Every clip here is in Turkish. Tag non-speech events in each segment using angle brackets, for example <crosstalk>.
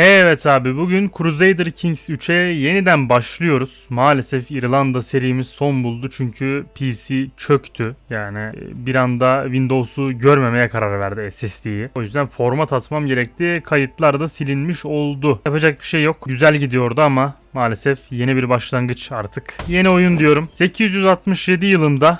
Evet abi bugün Crusader Kings 3'e yeniden başlıyoruz. Maalesef İrlanda serimiz son buldu çünkü PC çöktü. Yani e, bir anda Windows'u görmemeye karar verdi SSD'yi. O yüzden format atmam gerekti. Kayıtlar da silinmiş oldu. Yapacak bir şey yok. Güzel gidiyordu ama maalesef yeni bir başlangıç artık. Yeni oyun diyorum. 867 yılında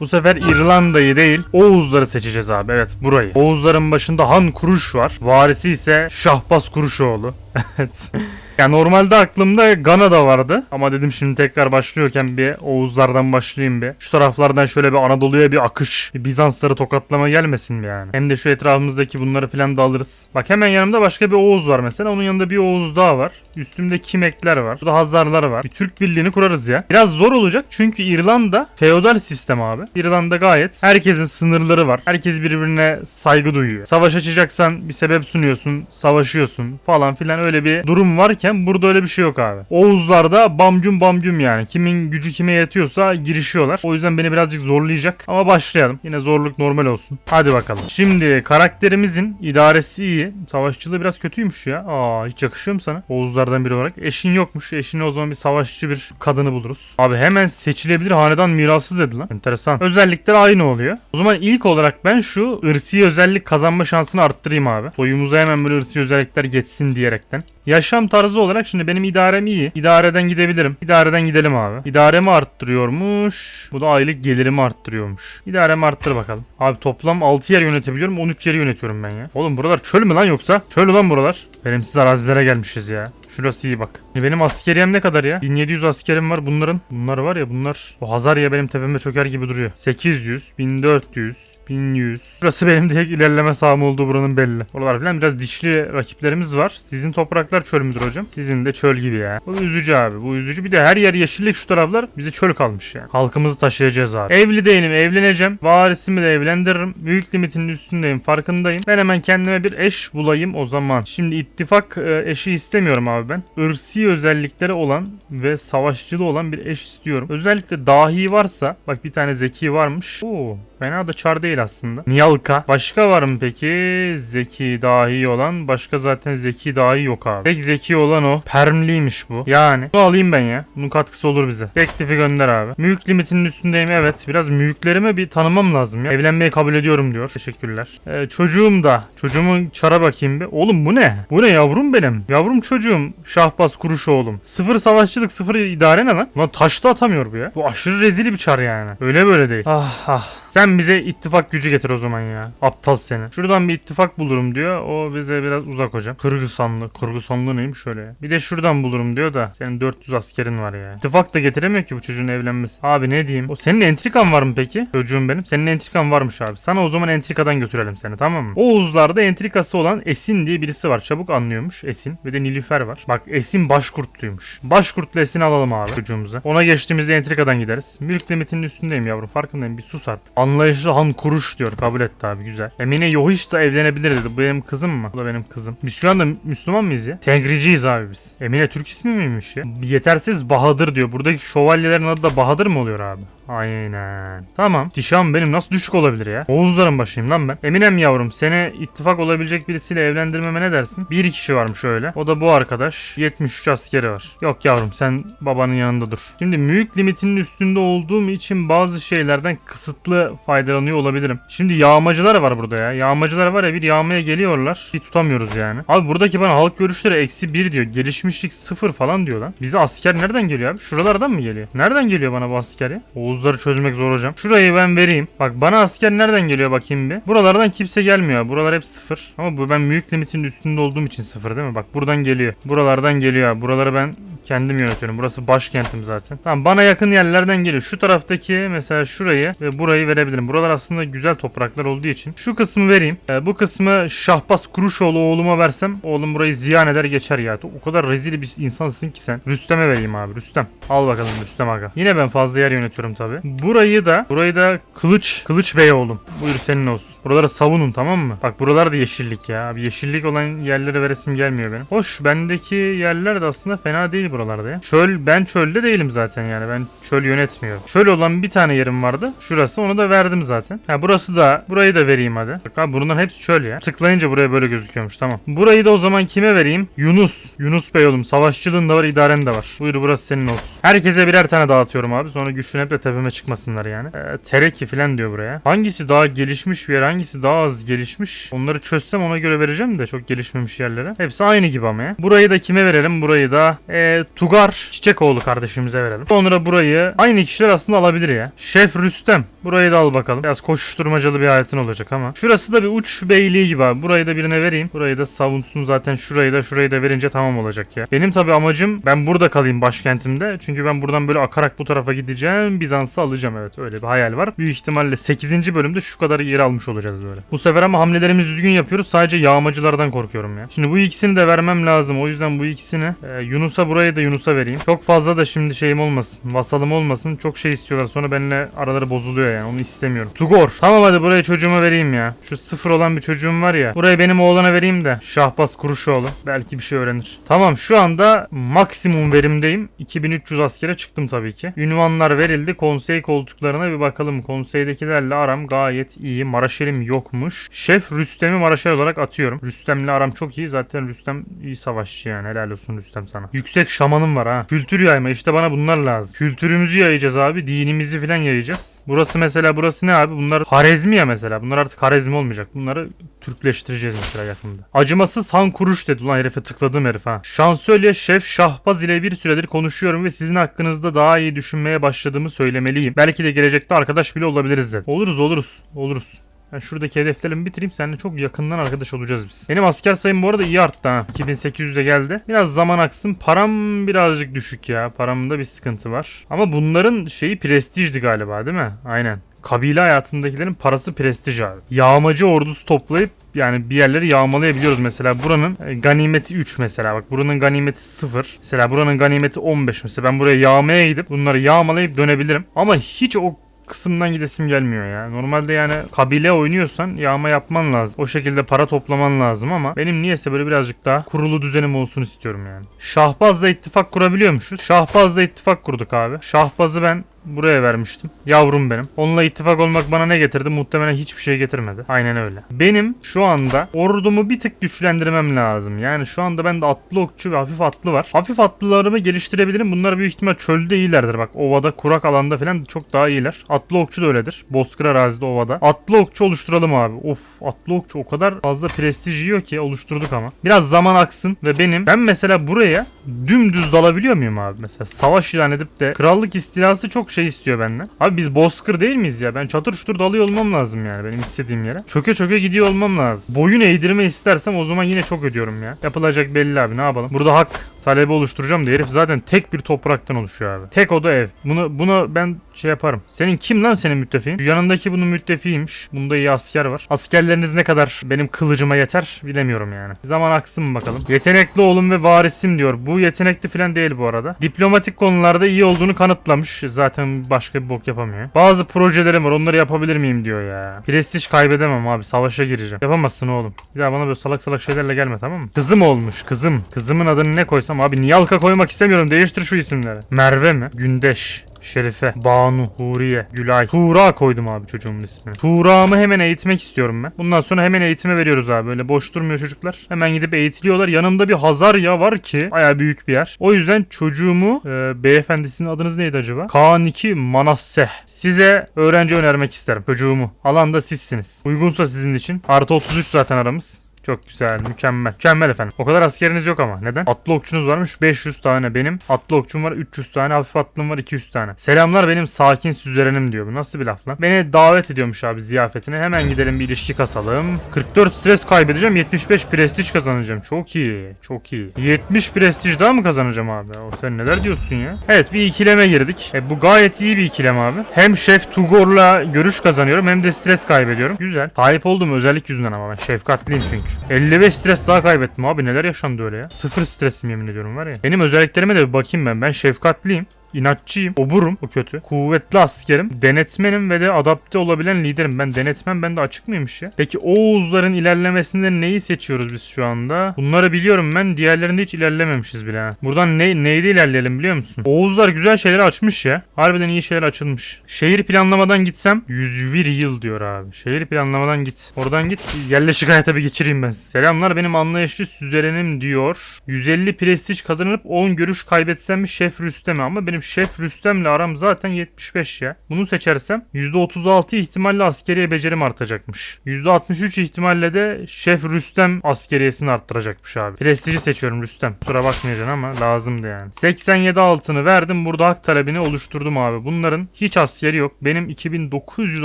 bu sefer İrlanda'yı değil Oğuzları seçeceğiz abi. Evet burayı. Oğuzların başında Han Kuruş var. Varisi ise Şahbaz Kuruşoğlu. Evet. Ya normalde aklımda Gana da vardı. Ama dedim şimdi tekrar başlıyorken bir Oğuzlardan başlayayım bir. Şu taraflardan şöyle bir Anadolu'ya bir akış. Bir Bizansları tokatlama gelmesin mi yani? Hem de şu etrafımızdaki bunları filan da alırız. Bak hemen yanımda başka bir Oğuz var mesela. Onun yanında bir Oğuz daha var. Üstümde Kimekler var. Burada Hazarlar var. Bir Türk birliğini kurarız ya. Biraz zor olacak çünkü İrlanda feodal sistem abi. İrlanda gayet herkesin sınırları var. Herkes birbirine saygı duyuyor. Savaş açacaksan bir sebep sunuyorsun. Savaşıyorsun falan filan öyle bir durum varken burada öyle bir şey yok abi. Oğuzlarda bamcum bamcum yani. Kimin gücü kime yetiyorsa girişiyorlar. O yüzden beni birazcık zorlayacak. Ama başlayalım. Yine zorluk normal olsun. Hadi bakalım. Şimdi karakterimizin idaresi iyi. Savaşçılığı biraz kötüymüş ya. Aa hiç yakışıyor mu sana? Oğuzlardan biri olarak. Eşin yokmuş. Eşini o zaman bir savaşçı bir kadını buluruz. Abi hemen seçilebilir hanedan mirası dedi lan. Enteresan. Özellikler aynı oluyor. O zaman ilk olarak ben şu ırsi özellik kazanma şansını arttırayım abi. Soyumuza hemen böyle ırsi özellikler geçsin diyerekten. Yaşam tarzı olarak şimdi benim idarem iyi. İdareden gidebilirim. İdareden gidelim abi. İdaremi arttırıyormuş. Bu da aylık gelirimi arttırıyormuş. İdaremi arttır bakalım. Abi toplam 6 yer yönetebiliyorum. 13 yeri yönetiyorum ben ya. Oğlum buralar çöl mü lan yoksa? Çöl lan buralar. Verimsiz arazilere gelmişiz ya. Şurası iyi bak. Benim askeriyem ne kadar ya? 1700 askerim var bunların. Bunlar var ya bunlar. Bu Hazarya benim tepeme çöker gibi duruyor. 800, 1400, 1100. Burası benim direkt ilerleme sahamı olduğu buranın belli. Oralar falan biraz dişli rakiplerimiz var. Sizin topraklar çöl müdür hocam? Sizin de çöl gibi ya. Bu üzücü abi. Bu üzücü. Bir de her yer yeşillik şu taraflar. Bize çöl kalmış ya. Halkımızı taşıyacağız abi. Evli değilim. Evleneceğim. Varisimi de evlendiririm. Büyük limitinin üstündeyim. Farkındayım. Ben hemen kendime bir eş bulayım o zaman. Şimdi ittifak e, eşi istemiyorum abi ben. Irsi özellikleri olan ve savaşçılı olan bir eş istiyorum. Özellikle dahi varsa bak bir tane zeki varmış. Oo, fena da çar değil aslında. Niyalka. Başka var mı peki? Zeki dahi olan. Başka zaten zeki dahi yok abi. Tek zeki olan o. Permliymiş bu. Yani. Bunu alayım ben ya. Bunun katkısı olur bize. Teklifi gönder abi. Mülk limitinin üstündeyim evet. Biraz mülklerime bir tanımam lazım ya. Evlenmeyi kabul ediyorum diyor. Teşekkürler. Ee, çocuğum da. Çocuğumun çara bakayım bir. Oğlum bu ne? Bu ne yavrum benim? Yavrum çocuğum. Şahbaz kuruş oğlum. Sıfır savaşçılık sıfır idare ne lan? Lan taşla atamıyor bu ya. Bu aşırı rezil bir çar yani. Öyle böyle değil. Ah ah. Sen bize ittifak gücü getir o zaman ya. Aptal seni. Şuradan bir ittifak bulurum diyor. O bize biraz uzak hocam. Kırgızistanlı. Kırgızistanlı neymiş şöyle ya. Bir de şuradan bulurum diyor da. Senin 400 askerin var ya. İttifak da getiremiyor ki bu çocuğun evlenmesi. Abi ne diyeyim? O senin entrikan var mı peki? Çocuğum benim. Senin entrikan varmış abi. Sana o zaman entrikadan götürelim seni tamam mı? Oğuzlarda entrikası olan Esin diye birisi var. Çabuk anlıyormuş Esin. Ve de Nilüfer var. Bak Esin başkurtluymuş. Başkurtlu Esin'i alalım abi çocuğumuza. Ona geçtiğimizde entrikadan gideriz. Mülk limitinin üstündeyim yavrum. Farkındayım. Bir sus artık. Anlayışlı han kuruş diyor. Kabul etti abi güzel. Emine Yohiş da evlenebilir dedi. Bu benim kızım mı? Bu da benim kızım. Biz şu anda Müslüman mıyız ya? Tengriciyiz abi biz. Emine Türk ismi miymiş ya? Yetersiz Bahadır diyor. Buradaki şövalyelerin adı da Bahadır mı oluyor abi? Aynen. Tamam. Dişan benim nasıl düşük olabilir ya? Oğuzların başıyım lan ben. Eminem yavrum seni ittifak olabilecek birisiyle evlendirmeme ne dersin? Bir kişi varmış öyle. O da bu arkadaş. 73 askeri var. Yok yavrum sen babanın yanında dur. Şimdi mülk limitinin üstünde olduğum için bazı şeylerden kısıtlı faydalanıyor olabilirim. Şimdi yağmacılar var burada ya. Yağmacılar var ya bir yağmaya geliyorlar. Bir tutamıyoruz yani. Abi buradaki bana halk görüşleri eksi 1 diyor. Gelişmişlik 0 falan diyor lan. Bize asker nereden geliyor abi? Şuralardan mı geliyor? Nereden geliyor bana bu asker ya? Oğuzları çözmek zor hocam. Şurayı ben vereyim. Bak bana asker nereden geliyor bakayım bir. Buralardan kimse gelmiyor. Buralar hep 0. Ama bu ben mülk limitinin üstünde olduğum için 0 değil mi? Bak buradan geliyor. Buralardan geliyor. Buraları ben kendim yönetiyorum. Burası başkentim zaten. Tamam bana yakın yerlerden geliyor. Şu taraftaki mesela şurayı ve burayı verebilirim. Buralar aslında güzel topraklar olduğu için. Şu kısmı vereyim. Ee, bu kısmı Şahbaz Kuruşoğlu oğluma versem oğlum burayı ziyan eder geçer ya. O kadar rezil bir insansın ki sen. Rüstem'e vereyim abi. Rüstem. Al bakalım Rüstem aga. Yine ben fazla yer yönetiyorum tabi. Burayı da burayı da Kılıç Kılıç Bey oğlum. Buyur senin olsun. Buraları savunun tamam mı? Bak buralar da yeşillik ya. Abi yeşillik olan yerlere veresim gelmiyor benim. Hoş bendeki yerler de aslında fena değil buralarda ya. Çöl ben çölde değilim zaten yani. Ben çöl yönetmiyorum. Çöl olan bir tane yerim vardı. Şurası onu da verdim zaten. Ha burası da burayı da vereyim hadi. Bak abi bunların hepsi çöl ya. Tıklayınca buraya böyle gözüküyormuş tamam. Burayı da o zaman kime vereyim? Yunus. Yunus Bey oğlum. Savaşçılığın da var, idaren de var. Buyur burası senin olsun. Herkese birer tane dağıtıyorum abi. Sonra güçlenip de tepeme çıkmasınlar yani. Ee, tereki falan diyor buraya. Hangisi daha gelişmiş bir yer, hangisi daha az gelişmiş? Onları çözsem ona göre vereceğim de çok gelişmemiş yerlere. Hepsi aynı gibi ama ya. Burayı da kime verelim? Burayı da ee, Tugar Çiçekoğlu kardeşimize verelim. Sonra burayı aynı kişiler aslında alabilir ya. Şef Rüstem. Burayı da al bakalım. Biraz koşuşturmacalı bir hayatın olacak ama. Şurası da bir uç beyliği gibi abi. Burayı da birine vereyim. Burayı da savunsun zaten şurayı da şurayı da verince tamam olacak ya. Benim tabi amacım ben burada kalayım başkentimde. Çünkü ben buradan böyle akarak bu tarafa gideceğim. Bizans'ı alacağım evet öyle bir hayal var. Büyük ihtimalle 8. bölümde şu kadar yer almış olacağız böyle. Bu sefer ama hamlelerimizi düzgün yapıyoruz. Sadece yağmacılardan korkuyorum ya. Şimdi bu ikisini de vermem lazım. O yüzden bu ikisini e, Yunus'a burayı da Yunus'a vereyim. Çok fazla da şimdi şeyim olmasın. Vasalım olmasın. Çok şey istiyorlar. Sonra benimle araları bozuluyor yani. Onu istemiyorum. Tugor. Tamam hadi buraya çocuğuma vereyim ya. Şu sıfır olan bir çocuğum var ya. Burayı benim oğlana vereyim de. Şahbaz Kuruşoğlu. Belki bir şey öğrenir. Tamam şu anda maksimum verimdeyim. 2300 askere çıktım tabii ki. Ünvanlar verildi. Konsey koltuklarına bir bakalım. Konseydekilerle aram gayet iyi. Maraşelim yokmuş. Şef Rüstem'i Maraşel olarak atıyorum. Rüstem'le aram çok iyi. Zaten Rüstem iyi savaşçı yani. Helal olsun Rüstem sana. Yüksek şamanım var ha. Kültür yayma. işte bana bunlar lazım. Kültürümüzü yayacağız abi. Dinimizi falan yayacağız. Burası mesela burası ne abi? Bunlar Harezmi ya mesela. Bunlar artık Harezmi olmayacak. Bunları Türkleştireceğiz mesela yakında. Acımasız Han Kuruş dedi. Ulan herife tıkladım herif ha. Şansölye Şef Şahbaz ile bir süredir konuşuyorum ve sizin hakkınızda daha iyi düşünmeye başladığımı söylemeliyim. Belki de gelecekte arkadaş bile olabiliriz dedi. Oluruz oluruz. Oluruz. Ben şuradaki hedeflerimi bitireyim. Seninle çok yakından arkadaş olacağız biz. Benim asker sayım bu arada iyi arttı ha. 2800'e geldi. Biraz zaman aksın. Param birazcık düşük ya. Paramda bir sıkıntı var. Ama bunların şeyi prestijdi galiba değil mi? Aynen. Kabile hayatındakilerin parası prestij abi. Yağmacı ordusu toplayıp yani bir yerleri yağmalayabiliyoruz mesela. Buranın e, ganimeti 3 mesela. Bak buranın ganimeti 0. Mesela buranın ganimeti 15 mesela. Ben buraya yağmaya gidip bunları yağmalayıp dönebilirim. Ama hiç o kısımdan gidesim gelmiyor ya. Normalde yani kabile oynuyorsan yağma yapman lazım. O şekilde para toplaman lazım ama benim niyeyse böyle birazcık daha kurulu düzenim olsun istiyorum yani. Şahbaz'la ittifak kurabiliyormuşuz. Şahbaz'la ittifak kurduk abi. Şahbaz'ı ben buraya vermiştim. Yavrum benim. Onunla ittifak olmak bana ne getirdi? Muhtemelen hiçbir şey getirmedi. Aynen öyle. Benim şu anda ordumu bir tık güçlendirmem lazım. Yani şu anda bende atlı okçu ve hafif atlı var. Hafif atlılarımı geliştirebilirim. Bunlar büyük ihtimal çölde iyilerdir. Bak ovada, kurak alanda falan çok daha iyiler. Atlı okçu da öyledir. Bozkır arazide ovada. Atlı okçu oluşturalım abi. Of atlı okçu o kadar fazla prestij yiyor ki oluşturduk ama. Biraz zaman aksın ve benim ben mesela buraya dümdüz dalabiliyor muyum abi? Mesela savaş ilan edip de krallık istilası çok şey istiyor benden. Abi biz bozkır değil miyiz ya? Ben çatır çutur dalıyor olmam lazım yani benim istediğim yere. Çöke çöke gidiyor olmam lazım. Boyun eğdirme istersem o zaman yine çok ödüyorum ya. Yapılacak belli abi ne yapalım. Burada hak talebi oluşturacağım da herif zaten tek bir topraktan oluşuyor abi. Tek oda ev. Bunu bunu ben şey yaparım. Senin kim lan senin müttefiğin? Yanındaki bunun müttefiğiymiş. Bunda iyi asker var. Askerleriniz ne kadar benim kılıcıma yeter bilemiyorum yani. Zaman aksın mı bakalım. Yetenekli oğlum ve varisim diyor. Bu yetenekli falan değil bu arada. Diplomatik konularda iyi olduğunu kanıtlamış. Zaten başka bir bok yapamıyor. Bazı projelerim var onları yapabilir miyim diyor ya. Prestij kaybedemem abi. Savaşa gireceğim. Yapamazsın oğlum. Bir daha bana böyle salak salak şeylerle gelme tamam mı? Kızım olmuş kızım. Kızımın adını ne koysam abi Niyalka koymak istemiyorum. Değiştir şu isimleri. Merve mi? Gündeş. Şerife, Banu, Huriye, Gülay, Tuğra koydum abi çocuğumun ismini. Tuğra'mı hemen eğitmek istiyorum ben. Bundan sonra hemen eğitime veriyoruz abi. Böyle boş durmuyor çocuklar. Hemen gidip eğitiliyorlar. Yanımda bir Hazarya var ki baya büyük bir yer. O yüzden çocuğumu e, beyefendisinin adınız neydi acaba? Kaan 2 Manasseh. Size öğrenci önermek isterim çocuğumu. Alanda sizsiniz. Uygunsa sizin için. Artı 33 zaten aramız. Çok güzel, mükemmel. Mükemmel efendim. O kadar askeriniz yok ama. Neden? Atlı okçunuz varmış 500 tane. Benim atlı okçum var 300 tane. Hafif atlım var 200 tane. Selamlar benim sakin süzerenim diyor. Bu nasıl bir laf lan? Beni davet ediyormuş abi ziyafetine. Hemen gidelim bir ilişki kasalım. 44 stres kaybedeceğim. 75 prestij kazanacağım. Çok iyi. Çok iyi. 70 prestij daha mı kazanacağım abi? O sen neler diyorsun ya? Evet bir ikileme girdik. E, bu gayet iyi bir ikileme abi. Hem Şef Tugor'la görüş kazanıyorum hem de stres kaybediyorum. Güzel. Sahip olduğum özellik yüzünden ama ben şefkatliyim çünkü. 55 stres daha kaybettim abi neler yaşandı öyle ya. Sıfır stresim yemin ediyorum var ya. Benim özelliklerime de bir bakayım ben. Ben şefkatliyim. İnatçıyım, oburum, o kötü. Kuvvetli askerim, denetmenim ve de adapte olabilen liderim. Ben denetmen, ben de açık mıymış ya? Peki Oğuzların ilerlemesinde neyi seçiyoruz biz şu anda? Bunları biliyorum ben, diğerlerinde hiç ilerlememişiz bile. ha. Buradan ne, neyde ilerleyelim biliyor musun? Oğuzlar güzel şeyler açmış ya. Harbiden iyi şeyler açılmış. Şehir planlamadan gitsem 101 yıl diyor abi. Şehir planlamadan git. Oradan git, yerleşik hayata bir geçireyim ben. Selamlar benim anlayışlı süzerenim diyor. 150 prestij kazanıp 10 görüş kaybetsem mi Şef Rüstem'i ama benim Şef Rüstem'le aram zaten 75 ya. Bunu seçersem %36 ihtimalle askeriye becerim artacakmış. %63 ihtimalle de Şef Rüstem askeriyesini arttıracakmış abi. Prestiji seçiyorum Rüstem. Kusura bakmayacaksın ama lazımdı yani. 87 altını verdim. Burada hak talebini oluşturdum abi. Bunların hiç askeri yok. Benim 2900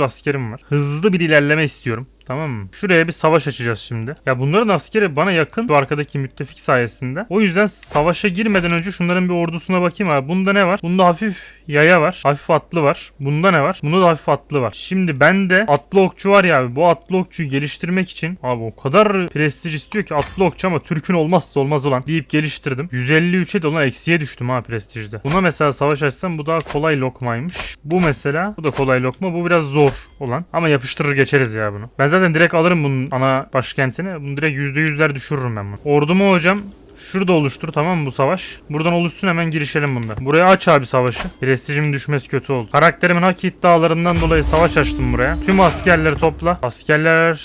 askerim var. Hızlı bir ilerleme istiyorum. Tamam mı? Şuraya bir savaş açacağız şimdi. Ya bunların askeri bana yakın bu arkadaki müttefik sayesinde. O yüzden savaşa girmeden önce şunların bir ordusuna bakayım abi. Bunda ne var? Bunda hafif yaya var. Hafif atlı var. Bunda ne var? Bunda da hafif atlı var. Şimdi bende atlı okçu var ya abi. Bu atlı okçuyu geliştirmek için abi o kadar prestij istiyor ki atlı okçu ama Türk'ün olmazsa olmaz olan deyip geliştirdim. 153'e de olan eksiye düştüm ha prestijde. Buna mesela savaş açsam bu daha kolay lokmaymış. Bu mesela bu da kolay lokma. Bu biraz zor olan. Ama yapıştırır geçeriz ya bunu. Ben zaten direkt alırım bunun ana başkentini. Bunu direkt %100'ler düşürürüm ben bunu. Ordumu hocam Şurada oluştur tamam mı bu savaş? Buradan oluşsun hemen girişelim bunda. Buraya aç abi savaşı. Prestijimin düşmesi kötü oldu. Karakterimin hak iddialarından dolayı savaş açtım buraya. Tüm askerleri topla. Askerler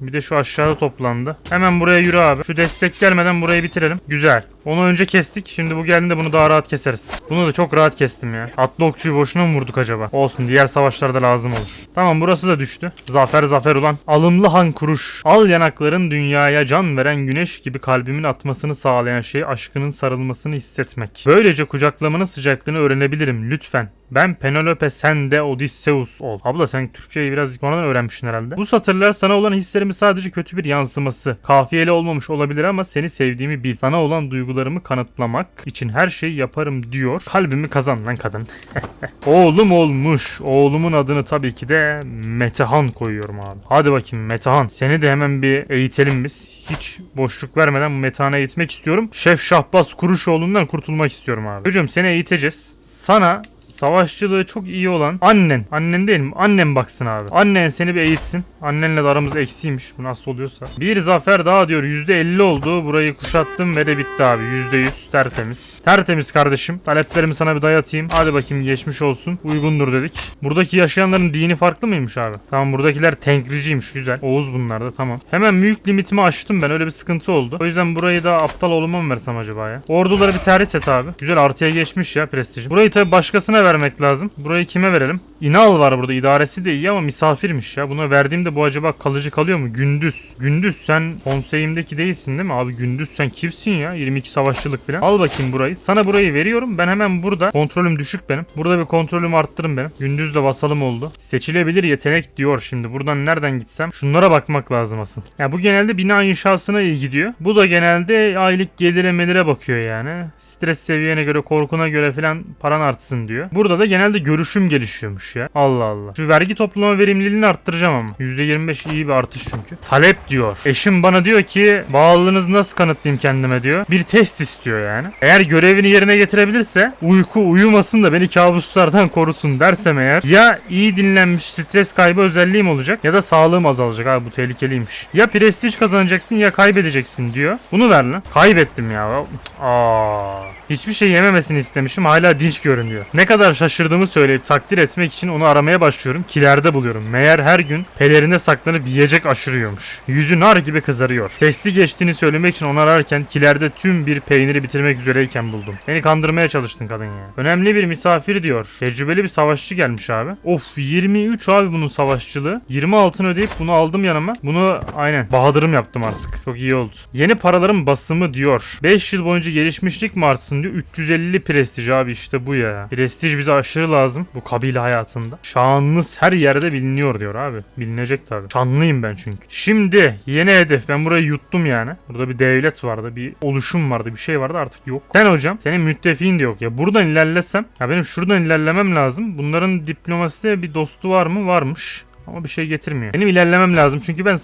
bir de şu aşağıda toplandı. Hemen buraya yürü abi. Şu destek gelmeden burayı bitirelim. Güzel. Onu önce kestik. Şimdi bu geldiğinde bunu daha rahat keseriz. Bunu da çok rahat kestim ya. Atlı okçuyu boşuna mı vurduk acaba? Olsun diğer savaşlarda lazım olur. Tamam burası da düştü. Zafer zafer ulan. Alımlı han kuruş. Al yanakların dünyaya can veren güneş gibi kalbimin atmasını sağlayan şey aşkının sarılmasını hissetmek. Böylece kucaklamanın sıcaklığını öğrenebilirim lütfen. Ben Penelope sen de Odysseus ol. Abla sen Türkçeyi biraz sonradan öğrenmişsin herhalde. Bu satırlar sana olan hislerimi sadece kötü bir yansıması. Kafiyeli olmamış olabilir ama seni sevdiğimi bil. Sana olan duygularımı kanıtlamak için her şeyi yaparım diyor. Kalbimi kazan lan kadın. <laughs> Oğlum olmuş. Oğlumun adını tabii ki de Metehan koyuyorum abi. Hadi bakayım Metehan. Seni de hemen bir eğitelim biz. Hiç boşluk vermeden Metehan'a eğitmek istiyorum. Şef Şahbaz Kuruşoğlu'ndan kurtulmak istiyorum abi. Çocuğum seni eğiteceğiz. Sana savaşçılığı çok iyi olan annen. Annen değil mi? Annen baksın abi. Annen seni bir eğitsin. Annenle de aramız eksiymiş. Bu nasıl oluyorsa. Bir zafer daha diyor. %50 oldu. Burayı kuşattım ve de bitti abi. %100 tertemiz. Tertemiz kardeşim. Taleplerimi sana bir dayatayım. Hadi bakayım geçmiş olsun. Uygundur dedik. Buradaki yaşayanların dini farklı mıymış abi? Tamam buradakiler tenkriciymiş. Güzel. Oğuz bunlar da tamam. Hemen büyük limitimi aştım ben. Öyle bir sıkıntı oldu. O yüzden burayı da aptal oğluma mı versem acaba ya? Orduları bir terhis et abi. Güzel artıya geçmiş ya prestijim. Burayı tabi başkasına vermek lazım. Burayı kime verelim? İnal var burada. İdaresi de iyi ama misafirmiş ya. Buna verdiğimde bu acaba kalıcı kalıyor mu? Gündüz. Gündüz sen konseyimdeki değilsin değil mi? Abi gündüz sen kimsin ya? 22 savaşçılık falan. Al bakayım burayı. Sana burayı veriyorum. Ben hemen burada. Kontrolüm düşük benim. Burada bir kontrolümü arttırın benim. Gündüz de vasalım oldu. Seçilebilir yetenek diyor şimdi. Buradan nereden gitsem? Şunlara bakmak lazım asıl. Ya bu genelde bina inşasına iyi gidiyor. Bu da genelde aylık gelire bakıyor yani. Stres seviyene göre, korkuna göre falan paran artsın diyor. Burada da genelde görüşüm gelişiyormuş ya. Allah Allah. Şu vergi toplama verimliliğini arttıracağım ama. %25 iyi bir artış çünkü. Talep diyor. Eşim bana diyor ki bağlılığınızı nasıl kanıtlayayım kendime diyor. Bir test istiyor yani. Eğer görevini yerine getirebilirse uyku uyumasın da beni kabuslardan korusun dersem eğer ya iyi dinlenmiş stres kaybı özelliğim olacak ya da sağlığım azalacak. Abi bu tehlikeliymiş. Ya prestij kazanacaksın ya kaybedeceksin diyor. Bunu ver lan. Kaybettim ya. Aa. Hiçbir şey yememesini istemişim. Hala dinç görünüyor. Ne kadar şaşırdığımı söyleyip takdir etmek için onu aramaya başlıyorum. Kilerde buluyorum. Meğer her gün pelerine saklanıp yiyecek aşırıyormuş. Yüzü nar gibi kızarıyor. Testi geçtiğini söylemek için onu ararken kilerde tüm bir peyniri bitirmek üzereyken buldum. Beni kandırmaya çalıştın kadın ya. Önemli bir misafir diyor. Tecrübeli bir savaşçı gelmiş abi. Of 23 abi bunun savaşçılığı. 20 altın ödeyip bunu aldım yanıma. Bunu aynen bahadırım yaptım artık. Çok iyi oldu. Yeni paraların basımı diyor. 5 yıl boyunca gelişmişlik mi artsın diyor. 350 prestij abi işte bu ya. Prestij bize aşırı lazım bu kabile hayatında. Şanınız her yerde biliniyor diyor abi. Bilinecek tabii. Şanlıyım ben çünkü. Şimdi yeni hedef. Ben burayı yuttum yani. Burada bir devlet vardı. Bir oluşum vardı. Bir şey vardı artık yok. Sen hocam. Senin müttefiğin de yok. Ya buradan ilerlesem. Ya benim şuradan ilerlemem lazım. Bunların diplomaside bir dostu var mı? Varmış. Ama bir şey getirmiyor. Benim ilerlemem lazım çünkü ben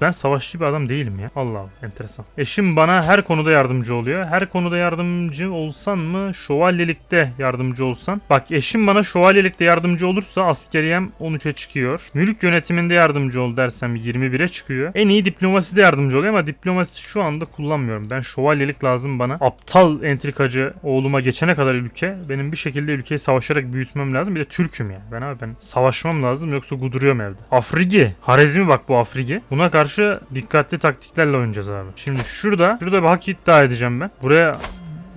ben savaşçı bir adam değilim ya. Allah Allah enteresan. Eşim bana her konuda yardımcı oluyor. Her konuda yardımcı olsan mı şövalyelikte yardımcı olsan. Bak eşim bana şövalyelikte yardımcı olursa askeriyem 13'e çıkıyor. Mülk yönetiminde yardımcı ol dersem 21'e çıkıyor. En iyi diplomaside yardımcı oluyor ama diplomasi şu anda kullanmıyorum. Ben şövalyelik lazım bana. Aptal entrikacı oğluma geçene kadar ülke benim bir şekilde ülkeyi savaşarak büyütmem lazım. Bir de Türk'üm ya. Ben abi ben savaşmam lazım yoksa guduruyorum evde. Afrigi. Harezmi bak bu Afrigi. Buna karşı dikkatli taktiklerle oynayacağız abi. Şimdi şurada şurada bir hak iddia edeceğim ben. Buraya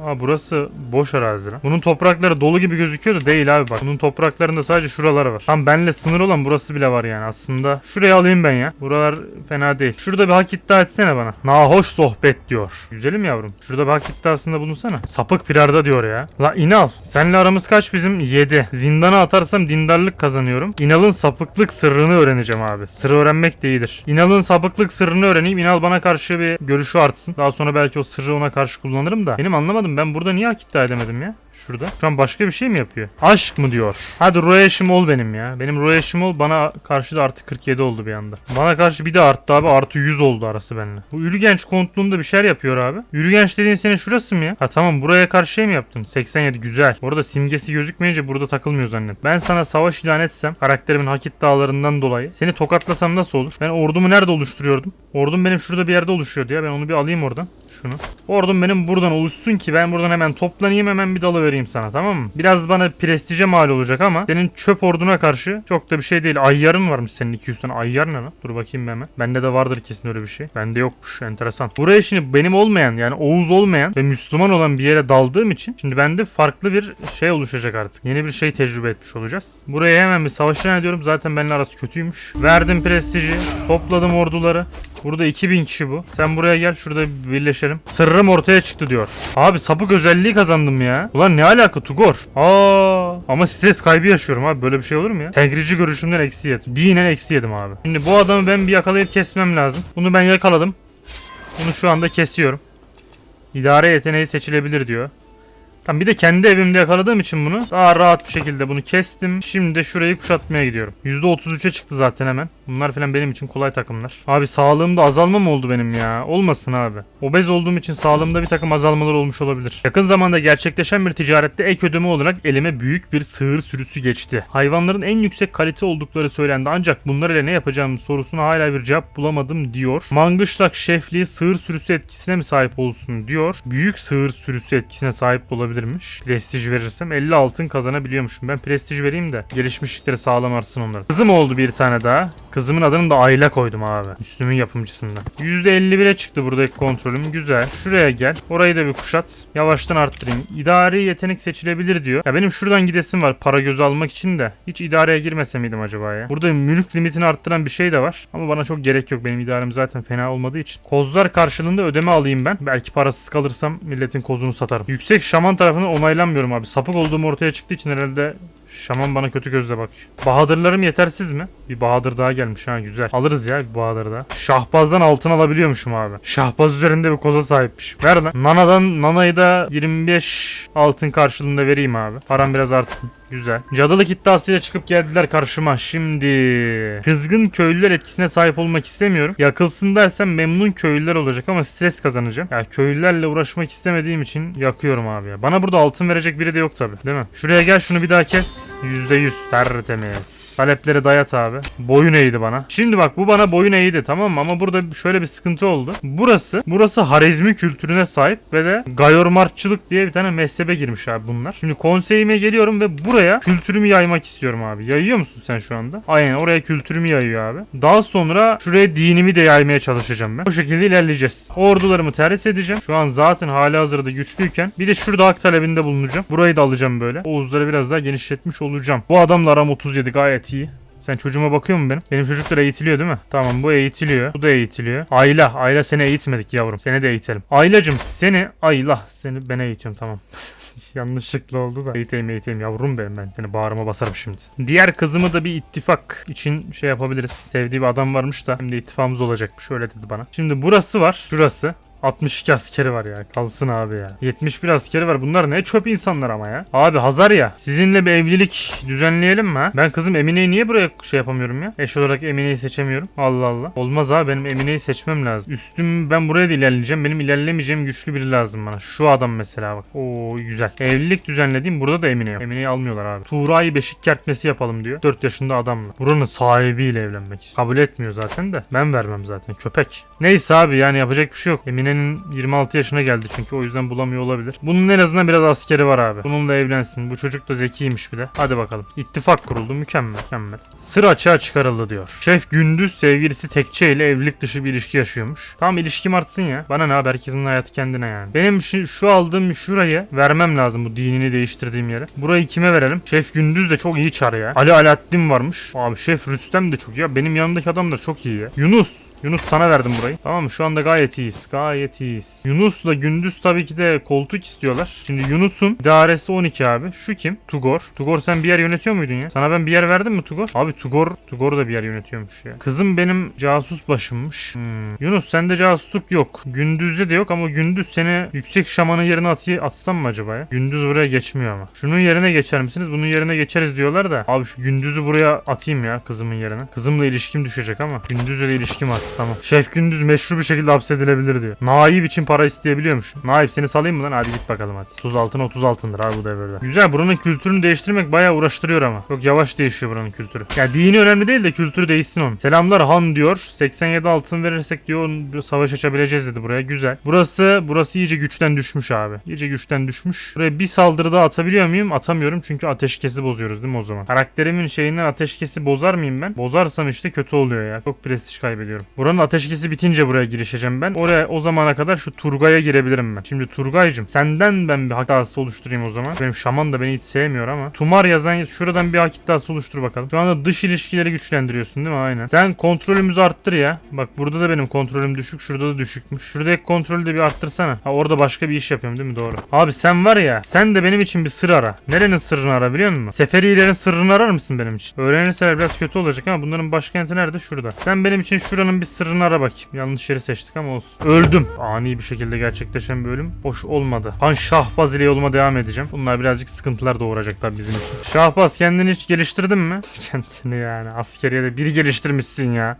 Aa burası boş arazi lan. Bunun toprakları dolu gibi gözüküyor da değil abi bak. Bunun topraklarında sadece şuraları var. Tam benle sınır olan burası bile var yani aslında. Şuraya alayım ben ya. Buralar fena değil. Şurada bir hak iddia etsene bana. Nahoş sohbet diyor. Güzelim yavrum. Şurada bir hak iddiasında bulunsana. Sapık firarda diyor ya. La İnal. Senle aramız kaç bizim? 7. Zindana atarsam dindarlık kazanıyorum. İnal'ın sapıklık sırrını öğreneceğim abi. Sırrı öğrenmek de iyidir. İnal'ın sapıklık sırrını öğreneyim. İnal bana karşı bir görüşü artsın. Daha sonra belki o sırrı ona karşı kullanırım da. Benim anlamadım ben burada niye iddia edemedim ya? Şurada. Şu an başka bir şey mi yapıyor? Aşk mı diyor? Hadi Roya Şimol benim ya. Benim Roya Şimol bana karşı da artı 47 oldu bir anda. Bana karşı bir de arttı abi. Artı 100 oldu arası benimle. Bu Ülgenç kontluğunda bir şeyler yapıyor abi. Ülgenç dediğin senin şurası mı ya? Ha tamam buraya karşı şey mi yaptın? 87 güzel. Orada simgesi gözükmeyince burada takılmıyor zannet. Ben sana savaş ilan etsem karakterimin hak iddialarından dolayı seni tokatlasam nasıl olur? Ben ordumu nerede oluşturuyordum? Ordum benim şurada bir yerde oluşuyordu ya. Ben onu bir alayım oradan şunu. Ordum benim buradan oluşsun ki ben buradan hemen toplanayım hemen bir dalı vereyim sana tamam mı? Biraz bana prestije mal olacak ama senin çöp orduna karşı çok da bir şey değil. Ayyarın varmış senin 200 tane. Ayyar ne lan? Dur bakayım bir hemen. Bende de vardır kesin öyle bir şey. Bende yokmuş. Enteresan. Buraya şimdi benim olmayan yani Oğuz olmayan ve Müslüman olan bir yere daldığım için şimdi bende farklı bir şey oluşacak artık. Yeni bir şey tecrübe etmiş olacağız. Buraya hemen bir savaş ediyorum. Zaten benimle arası kötüymüş. Verdim prestiji. Topladım orduları. Burada 2000 kişi bu. Sen buraya gel şurada birleşelim. Sırrım ortaya çıktı diyor. Abi sapık özelliği kazandım ya. Ulan ne alaka Tugor? Aa ama stres kaybı yaşıyorum abi. Böyle bir şey olur mu ya? Tegrici görüşümden eksi yedim. Dinen eksi yedim abi. Şimdi bu adamı ben bir yakalayıp kesmem lazım. Bunu ben yakaladım. Bunu şu anda kesiyorum. İdare yeteneği seçilebilir diyor. Tamam bir de kendi evimde yakaladığım için bunu daha rahat bir şekilde bunu kestim. Şimdi de şurayı kuşatmaya gidiyorum. %33'e çıktı zaten hemen. Bunlar falan benim için kolay takımlar. Abi sağlığımda azalma mı oldu benim ya? Olmasın abi. Obez olduğum için sağlığımda bir takım azalmalar olmuş olabilir. Yakın zamanda gerçekleşen bir ticarette ek ödeme olarak elime büyük bir sığır sürüsü geçti. Hayvanların en yüksek kalite oldukları söylendi ancak bunlar ile ne yapacağım sorusuna hala bir cevap bulamadım diyor. Mangışlak şefliği sığır sürüsü etkisine mi sahip olsun diyor. Büyük sığır sürüsü etkisine sahip olabilirmiş. Prestij verirsem 50 altın kazanabiliyormuşum. Ben prestij vereyim de gelişmişlikleri sağlam artsın onların. Kızım oldu bir tane daha. Kızımın adını da Ayla koydum abi. Üstümün yapımcısından. %51'e çıktı buradaki kontrolüm. Güzel. Şuraya gel. Orayı da bir kuşat. Yavaştan arttırayım. İdari yetenek seçilebilir diyor. Ya benim şuradan gidesim var para gözü almak için de. Hiç idareye girmese miydim acaba ya? Burada mülk limitini arttıran bir şey de var. Ama bana çok gerek yok. Benim idarem zaten fena olmadığı için. Kozlar karşılığında ödeme alayım ben. Belki parasız kalırsam milletin kozunu satarım. Yüksek şaman tarafını onaylanmıyorum abi. Sapık olduğum ortaya çıktığı için herhalde Şaman bana kötü gözle bakıyor. Bahadırlarım yetersiz mi? Bir Bahadır daha gelmiş ha güzel. Alırız ya bir Bahadır daha. Şahbazdan altın alabiliyormuşum abi. Şahbaz üzerinde bir koza sahipmiş. Ver lan. Nana'dan Nana'yı da 25 altın karşılığında vereyim abi. Param biraz artsın. Güzel. Cadılık iddiasıyla çıkıp geldiler karşıma. Şimdi kızgın köylüler etkisine sahip olmak istemiyorum. Yakılsın dersem memnun köylüler olacak ama stres kazanacağım. Ya köylülerle uğraşmak istemediğim için yakıyorum abi ya. Bana burada altın verecek biri de yok tabi. Değil mi? Şuraya gel şunu bir daha kes. %100 tertemiz. Talepleri dayat abi. Boyun eğdi bana. Şimdi bak bu bana boyun eğdi tamam mı? Ama burada şöyle bir sıkıntı oldu. Burası burası Harizmi kültürüne sahip ve de Gayormartçılık diye bir tane mezhebe girmiş abi bunlar. Şimdi konseyime geliyorum ve buraya kültürümü yaymak istiyorum abi. Yayıyor musun sen şu anda? Aynen oraya kültürümü yayıyor abi. Daha sonra şuraya dinimi de yaymaya çalışacağım ben. Bu şekilde ilerleyeceğiz. Ordularımı terhis edeceğim. Şu an zaten hali hazırda güçlüyken bir de şurada hak talebinde bulunacağım. Burayı da alacağım böyle. Oğuzları biraz daha genişletmiş olacağım. Bu adamla aram 37 gayet iyi. Sen çocuğuma bakıyor mu benim? Benim çocuklar eğitiliyor değil mi? Tamam bu eğitiliyor. Bu da eğitiliyor. Ayla. Ayla seni eğitmedik yavrum. Seni de eğitelim. Aylacım seni Ayla. Seni ben eğitiyorum tamam. <laughs> <laughs> Yanlışlıkla oldu da. Eğiteyim eğiteyim yavrum benim ben. Seni bağrıma basarım şimdi. Diğer kızımı da bir ittifak için şey yapabiliriz. Sevdiği bir adam varmış da. Hem de ittifakımız olacakmış. Öyle dedi bana. Şimdi burası var. Şurası. 62 askeri var ya. Kalsın abi ya. 71 askeri var. Bunlar ne çöp insanlar ama ya. Abi Hazar ya. Sizinle bir evlilik düzenleyelim mi ha? Ben kızım Emine'yi niye buraya şey yapamıyorum ya? Eş olarak Emine'yi seçemiyorum. Allah Allah. Olmaz abi benim Emine'yi seçmem lazım. Üstüm ben buraya da ilerleyeceğim. Benim ilerlemeyeceğim güçlü biri lazım bana. Şu adam mesela bak. Oo güzel. Evlilik düzenlediğim burada da Emine yok. Emine'yi almıyorlar abi. Tuğra'yı beşik kertmesi yapalım diyor. 4 yaşında adamla. Buranın sahibiyle evlenmek. Kabul etmiyor zaten de. Ben vermem zaten. Köpek. Neyse abi yani yapacak bir şey yok. Emine'nin 26 yaşına geldi çünkü o yüzden bulamıyor olabilir. Bunun en azından biraz askeri var abi. Bununla evlensin. Bu çocuk da zekiymiş bir de. Hadi bakalım. İttifak kuruldu. Mükemmel. Mükemmel. Sır açığa çıkarıldı diyor. Şef gündüz sevgilisi Tekçe ile evlilik dışı bir ilişki yaşıyormuş. Tamam ilişkim artsın ya. Bana ne abi herkesin hayatı kendine yani. Benim şu, şu aldığım şurayı vermem lazım bu dinini değiştirdiğim yere. Burayı kime verelim? Şef gündüz de çok iyi çar ya. Ali Alaaddin varmış. Abi Şef Rüstem de çok iyi. Ya benim yanımdaki adam da çok iyi ya. Yunus. Yunus sana verdim burayı. Tamam mı? Şu anda gayet iyiyiz. Gayet iyiyiz. Yunus'la Gündüz tabii ki de koltuk istiyorlar. Şimdi Yunus'un idaresi 12 abi. Şu kim? Tugor. Tugor sen bir yer yönetiyor muydun ya? Sana ben bir yer verdim mi Tugor? Abi Tugor, Tugor da bir yer yönetiyormuş ya. Kızım benim casus başımmış. Hmm. Yunus sende casusluk yok. Gündüz'de de yok ama Gündüz seni yüksek şamanın yerine atı atsam mı acaba ya? Gündüz buraya geçmiyor ama. Şunun yerine geçer misiniz? Bunun yerine geçeriz diyorlar da. Abi şu Gündüz'ü buraya atayım ya kızımın yerine. Kızımla ilişkim düşecek ama. Gündüz'le ilişkim at. Tamam. Şef Gündüz meşru bir şekilde hapsedilebilir diyor. Naip için para isteyebiliyormuş. Naip seni salayım mı lan? Hadi git bakalım hadi. 30 altın 30 altındır abi bu devirde. Güzel buranın kültürünü değiştirmek bayağı uğraştırıyor ama. Çok yavaş değişiyor buranın kültürü. Ya dini önemli değil de kültürü değişsin onun. Selamlar Han diyor. 87 altın verirsek diyor savaş açabileceğiz dedi buraya. Güzel. Burası burası iyice güçten düşmüş abi. İyice güçten düşmüş. Buraya bir saldırıda atabiliyor muyum? Atamıyorum çünkü ateşkesi bozuyoruz değil mi o zaman? Karakterimin şeyini ateşkesi bozar mıyım ben? Bozarsam işte kötü oluyor ya. Çok prestij kaybediyorum. Buranın ateşkesi bitince buraya girişeceğim ben. Oraya o zamana kadar şu Turgay'a girebilirim ben. Şimdi Turgay'cım senden ben bir hak iddiası oluşturayım o zaman. Benim şaman da beni hiç sevmiyor ama. Tumar yazan şuradan bir hak iddiası oluştur bakalım. Şu anda dış ilişkileri güçlendiriyorsun değil mi? Aynen. Sen kontrolümüzü arttır ya. Bak burada da benim kontrolüm düşük. Şurada da düşükmüş. Şuradaki kontrolü de bir arttırsana. Ha orada başka bir iş yapıyorum değil mi? Doğru. Abi sen var ya sen de benim için bir sır ara. Nerenin sırrını ara biliyor musun? Seferilerin sırrını arar mısın benim için? Öğrenirseler biraz kötü olacak ama bunların başkenti nerede? Şurada. Sen benim için şuranın bir sırrını ara bakayım. Yanlış yeri seçtik ama olsun. Öldüm. Ani bir şekilde gerçekleşen bir ölüm. Hoş olmadı. Han Şahbaz ile yoluma devam edeceğim. Bunlar birazcık sıkıntılar doğuracaklar bizim için. Şahbaz kendini hiç geliştirdin mi? <laughs> Kendini yani. Askeriyede biri geliştirmişsin ya.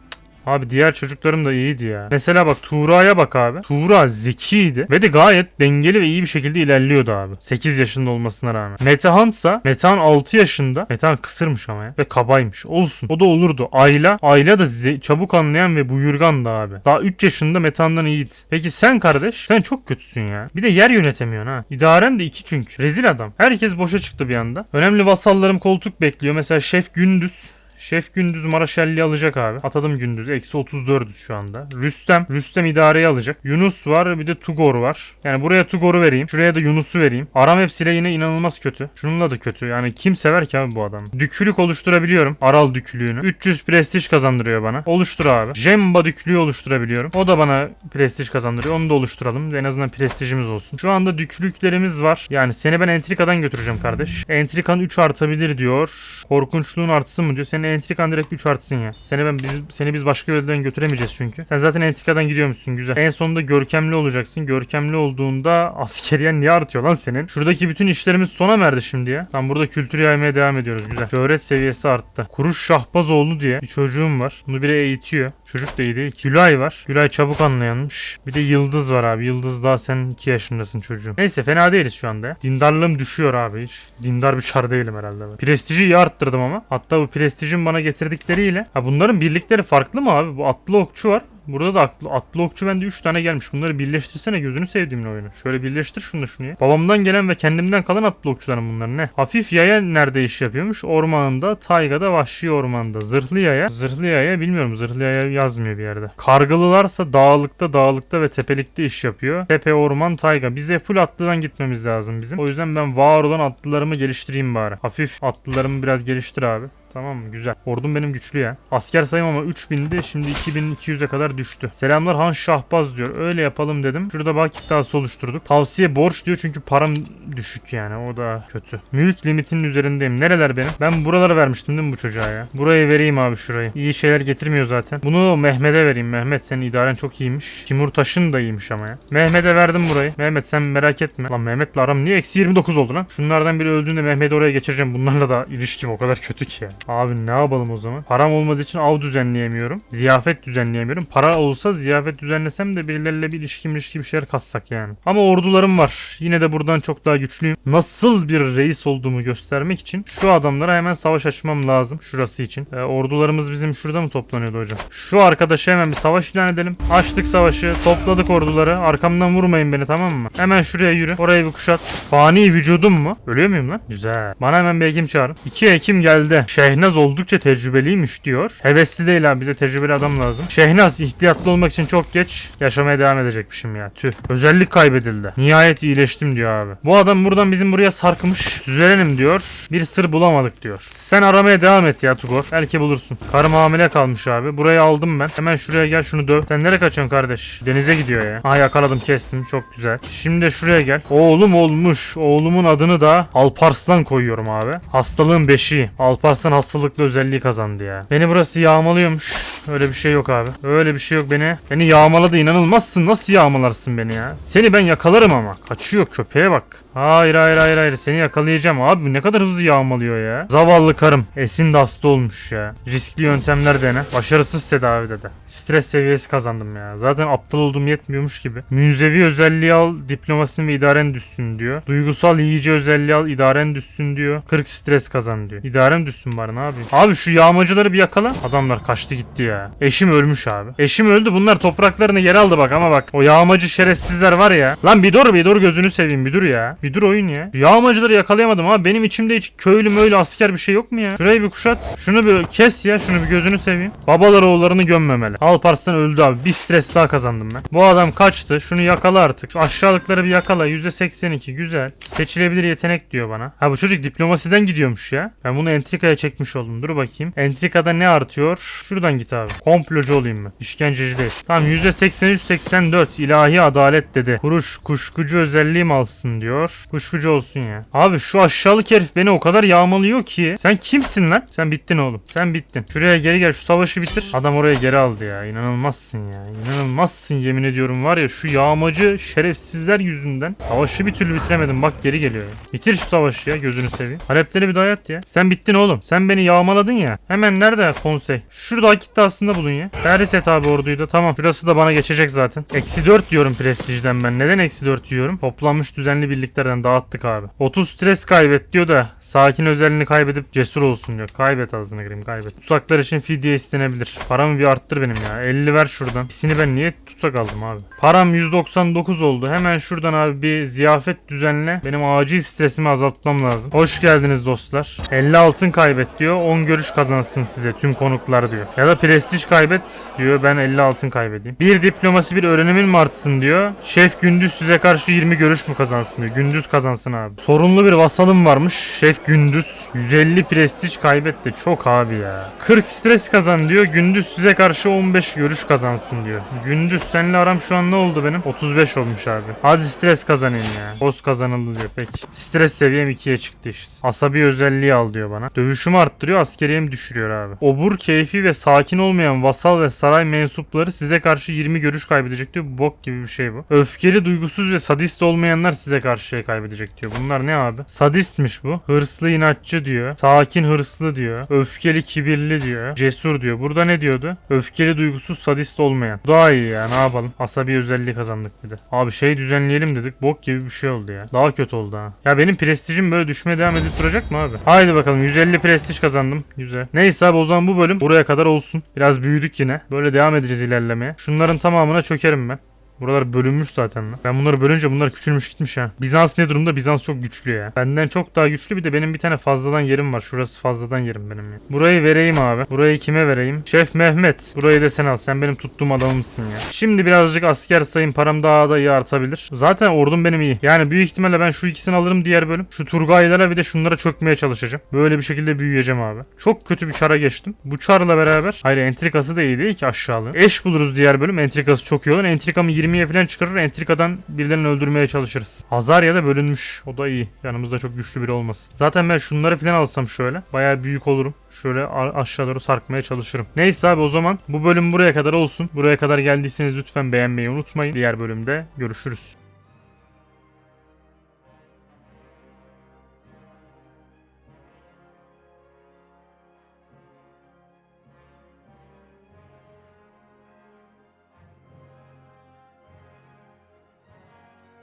Abi diğer çocuklarım da iyiydi ya. Mesela bak Tuğra'ya bak abi. Tuğra zekiydi ve de gayet dengeli ve iyi bir şekilde ilerliyordu abi. 8 yaşında olmasına rağmen. Metehan'sa Metehan 6 yaşında. Metehan kısırmış ama ya. Ve kabaymış. Olsun. O da olurdu. Ayla. Ayla da ze- çabuk anlayan ve buyurgandı abi. Daha 3 yaşında Metehan'dan iyiydi. Peki sen kardeş? Sen çok kötüsün ya. Bir de yer yönetemiyorsun ha. İdaren de 2 çünkü. Rezil adam. Herkes boşa çıktı bir anda. Önemli vasallarım koltuk bekliyor. Mesela Şef Gündüz. Şef Gündüz Maraşelli alacak abi. Atadım Gündüz. Eksi 34'üz şu anda. Rüstem. Rüstem idareyi alacak. Yunus var. Bir de Tugor var. Yani buraya Tugor'u vereyim. Şuraya da Yunus'u vereyim. Aram hepsiyle yine inanılmaz kötü. Şununla da kötü. Yani kim sever ki abi bu adamı? Dükülük oluşturabiliyorum. Aral dükülüğünü. 300 prestij kazandırıyor bana. Oluştur abi. Jemba dükülüğü oluşturabiliyorum. O da bana prestij kazandırıyor. Onu da oluşturalım. En azından prestijimiz olsun. Şu anda dükülüklerimiz var. Yani seni ben entrikadan götüreceğim kardeş. Entrikan 3 artabilir diyor. Korkunçluğun artsın mı diyor. Senin entrikan direkt 3 artsın ya. Seni ben biz seni biz başka yoldan götüremeyeceğiz çünkü. Sen zaten entrikadan gidiyormuşsun güzel. En sonunda görkemli olacaksın. Görkemli olduğunda askeriyen niye artıyor lan senin? Şuradaki bütün işlerimiz sona mı erdi şimdi ya? Tam burada kültür yaymaya devam ediyoruz güzel. Şöhret seviyesi arttı. Kuruş Şahbazoğlu diye bir çocuğum var. Bunu biri eğitiyor. Çocuk da iyi değil. Gülay var. Gülay çabuk anlayanmış. Bir de Yıldız var abi. Yıldız daha sen 2 yaşındasın çocuğum. Neyse fena değiliz şu anda. Dindarlığım düşüyor abi hiç. Dindar bir çar değilim herhalde. Prestiji iyi arttırdım ama. Hatta bu prestijin bana getirdikleriyle. Ha bunların birlikleri farklı mı abi? Bu atlı okçu var. Burada da atlı, atlı okçu bende 3 tane gelmiş. Bunları birleştirsene gözünü sevdiğimin oyunu. Şöyle birleştir şunu da şunu ya. Babamdan gelen ve kendimden kalan atlı okçularım bunlar ne? Hafif yaya nerede iş yapıyormuş? Ormanında, taygada, vahşi ormanda. Zırhlı yaya. Zırhlı yaya bilmiyorum. Zırhlı yaya yazmıyor bir yerde. Kargalılarsa dağlıkta, dağlıkta ve tepelikte iş yapıyor. Tepe, orman, tayga. Bize full atlıdan gitmemiz lazım bizim. O yüzden ben var olan atlılarımı geliştireyim bari. Hafif atlılarımı biraz geliştir abi. Tamam mı? Güzel. Ordum benim güçlü ya. Asker sayım ama 3000'di. Şimdi 2200'e kadar düştü. Selamlar Han Şahbaz diyor. Öyle yapalım dedim. Şurada bak iddiası oluşturduk. Tavsiye borç diyor çünkü param düşük yani. O da kötü. Mülk limitinin üzerindeyim. Nereler benim? Ben buralara vermiştim değil mi bu çocuğa ya? Burayı vereyim abi şurayı. İyi şeyler getirmiyor zaten. Bunu Mehmet'e vereyim. Mehmet senin idaren çok iyiymiş. Timur Taş'ın da iyiymiş ama ya. Mehmet'e verdim burayı. Mehmet sen merak etme. Lan Mehmet'le aram niye eksi 29 oldu lan? Şunlardan biri öldüğünde Mehmet'i oraya geçireceğim. Bunlarla da ilişkim o kadar kötü ki. Abi ne yapalım o zaman? Param olmadığı için av düzenleyemiyorum. Ziyafet düzenleyemiyorum. Para olsa ziyafet düzenlesem de birileriyle bir ilişki bir şeyler kassak yani. Ama ordularım var. Yine de buradan çok daha güçlüyüm. Nasıl bir reis olduğumu göstermek için şu adamlara hemen savaş açmam lazım. Şurası için. Ee, ordularımız bizim şurada mı toplanıyordu hocam? Şu arkadaşa hemen bir savaş ilan edelim. Açtık savaşı. Topladık orduları. Arkamdan vurmayın beni tamam mı? Hemen şuraya yürü. Orayı bir kuşat. Fani vücudum mu? Ölüyor muyum lan? Güzel. Bana hemen bir hekim çağırın. İki hekim geldi. Şehnaz oldukça tecrübeliymiş diyor. Hevesli değil abi. Bize tecrübeli adam lazım. Şehnaz ihtiyatlı olmak için çok geç. Yaşamaya devam edecekmişim ya. Tüh. Özellik kaybedildi. Nihayet iyileştim diyor abi. Bu adam buradan bizim buraya sarkmış. Süzerenim diyor. Bir sır bulamadık diyor. Sen aramaya devam et ya Tugor. Belki bulursun. Karım hamile kalmış abi. Burayı aldım ben. Hemen şuraya gel şunu döv. Sen nereye kaçıyorsun kardeş? Denize gidiyor ya. Aha yakaladım kestim. Çok güzel. Şimdi de şuraya gel. Oğlum olmuş. Oğlumun adını da Alparslan koyuyorum abi. Hastalığın beşiği. Alparslan hastalıklı özelliği kazandı ya. Beni burası yağmalıyormuş. Öyle bir şey yok abi. Öyle bir şey yok beni. Beni yağmaladı inanılmazsın. Nasıl yağmalarsın beni ya? Seni ben yakalarım ama. Kaçıyor köpeğe bak. Hayır hayır hayır hayır seni yakalayacağım abi ne kadar hızlı yağmalıyor ya. Zavallı karım Esin de hasta olmuş ya. Riskli yöntemler dene. Başarısız tedavi dedi. Stres seviyesi kazandım ya. Zaten aptal olduğum yetmiyormuş gibi. Münzevi özelliği al diplomasın ve idaren düşsün diyor. Duygusal yiyici özelliği al idaren düşsün diyor. 40 stres kazan diyor. İdarem düşsün bari ne yapayım. Abi şu yağmacıları bir yakala. Adamlar kaçtı gitti ya. Eşim ölmüş abi. Eşim öldü bunlar topraklarını geri aldı bak ama bak. O yağmacı şerefsizler var ya. Lan bir dur bir dur gözünü seveyim bir dur ya. Bir dur oyun ya. Yağmacıları yakalayamadım ama benim içimde hiç köylü möylü asker bir şey yok mu ya? Şurayı bir kuşat. Şunu bir kes ya. Şunu bir gözünü seveyim. Babalar oğullarını gömmemeli. Alparslan öldü abi. Bir stres daha kazandım ben. Bu adam kaçtı. Şunu yakala artık. Şu aşağılıkları bir yakala. %82 güzel. Seçilebilir yetenek diyor bana. Ha bu çocuk diplomasiden gidiyormuş ya. Ben bunu entrikaya çekmiş oldum. Dur bakayım. Entrikada ne artıyor? Şuradan git abi. Komplocu olayım mı? İşkenceci değil. Tamam %83-84 ilahi adalet dedi. Kuruş kuşkucu özelliğim alsın diyor. Kuşkucu olsun ya. Abi şu aşağılık herif beni o kadar yağmalıyor ki. Sen kimsin lan? Sen bittin oğlum. Sen bittin. Şuraya geri gel şu savaşı bitir. Adam oraya geri aldı ya. İnanılmazsın ya. İnanılmazsın yemin ediyorum var ya şu yağmacı şerefsizler yüzünden savaşı bir türlü bitiremedim. Bak geri geliyor. Bitir şu savaşı ya gözünü seveyim. Halepleri bir dayat ya. Sen bittin oğlum. Sen beni yağmaladın ya. Hemen nerede konsey? Şurada hak iddiasında bulun ya. Terhis et abi orduyu da. Tamam. Şurası da bana geçecek zaten. Eksi 4 diyorum prestijden ben. Neden eksi 4 diyorum? Toplanmış düzenli birliklerden dağıttık abi. 30 stres kaybet diyor da sakin özelliğini kaybedip cesur olsun diyor. Kaybet ağzına gireyim kaybet. Tutsaklar için fidye istenebilir. Paramı bir arttır benim ya. 50 ver şuradan. İkisini ben niye tutsak aldım abi? Param 199 oldu. Hemen şuradan abi bir ziyafet düzenle. Benim acil stresimi azaltmam lazım. Hoş geldiniz dostlar. 50 altın kaybet diyor. 10 görüş kazansın size tüm konuklar diyor. Ya da prestij kaybet diyor. Ben 50 altın kaybedeyim. Bir diplomasi bir öğrenimin mi artsın diyor. Şef gündüz size karşı 20 görüş mü kazansın diyor. Gündüz kazansın abi. Sorunlu bir vasalım varmış. Şef gündüz 150 prestij kaybetti. Çok abi ya. 40 stres kazan diyor. Gündüz size karşı 15 görüş kazansın diyor. Gündüz seninle aram şu an ne oldu benim? 35 olmuş abi. Hadi stres kazanayım ya. Boz kazanıldı diyor. Peki. Stres seviyem 2'ye çıktı işte. Asabi özelliği al diyor bana. Dövüşümü arttırıyor. Askeriyemi düşürüyor abi. Obur, keyfi ve sakin olmayan vasal ve saray mensupları size karşı 20 görüş kaybedecek diyor. Bok gibi bir şey bu. Öfkeli, duygusuz ve sadist olmayanlar size karşı şey kaybedecek diyor. Bunlar ne abi? Sadistmiş bu. Hırslı, inatçı diyor. Sakin, hırslı diyor. Öfkeli, kibirli diyor. Cesur diyor. Burada ne diyordu? Öfkeli, duygusuz, sadist olmayan. Daha iyi ya ne yapalım. Asabi özelliği kazandık bir de. Abi şey düzenleyelim dedik. Bok gibi bir şey oldu ya. Daha kötü oldu ha. Ya benim prestijim böyle düşmeye devam edip duracak mı abi? Haydi bakalım 150 prestij kazandım. Güzel. Neyse abi o zaman bu bölüm buraya kadar olsun. Biraz büyüdük yine. Böyle devam edeceğiz ilerlemeye. Şunların tamamına çökerim ben. Buralar bölünmüş zaten. Ben bunları bölünce bunlar küçülmüş gitmiş ha. Bizans ne durumda? Bizans çok güçlü ya. Benden çok daha güçlü bir de benim bir tane fazladan yerim var. Şurası fazladan yerim benim ya. Burayı vereyim abi. Burayı kime vereyim? Şef Mehmet. Burayı da sen al. Sen benim tuttuğum adamımsın ya. Şimdi birazcık asker sayım param daha da iyi artabilir. Zaten ordum benim iyi. Yani büyük ihtimalle ben şu ikisini alırım diğer bölüm. Şu Turgaylara bir de şunlara çökmeye çalışacağım. Böyle bir şekilde büyüyeceğim abi. Çok kötü bir çara geçtim. Bu çarla beraber hayır entrikası da iyi değil ki aşağılığı. Eş buluruz diğer bölüm. Entrikası çok iyi olur. Entrikamı 20'ye falan çıkarır. Entrikadan birilerini öldürmeye çalışırız. Hazarya da bölünmüş. O da iyi. Yanımızda çok güçlü biri olmasın. Zaten ben şunları falan alsam şöyle. Bayağı büyük olurum. Şöyle aşağı doğru sarkmaya çalışırım. Neyse abi o zaman bu bölüm buraya kadar olsun. Buraya kadar geldiyseniz lütfen beğenmeyi unutmayın. Diğer bölümde görüşürüz.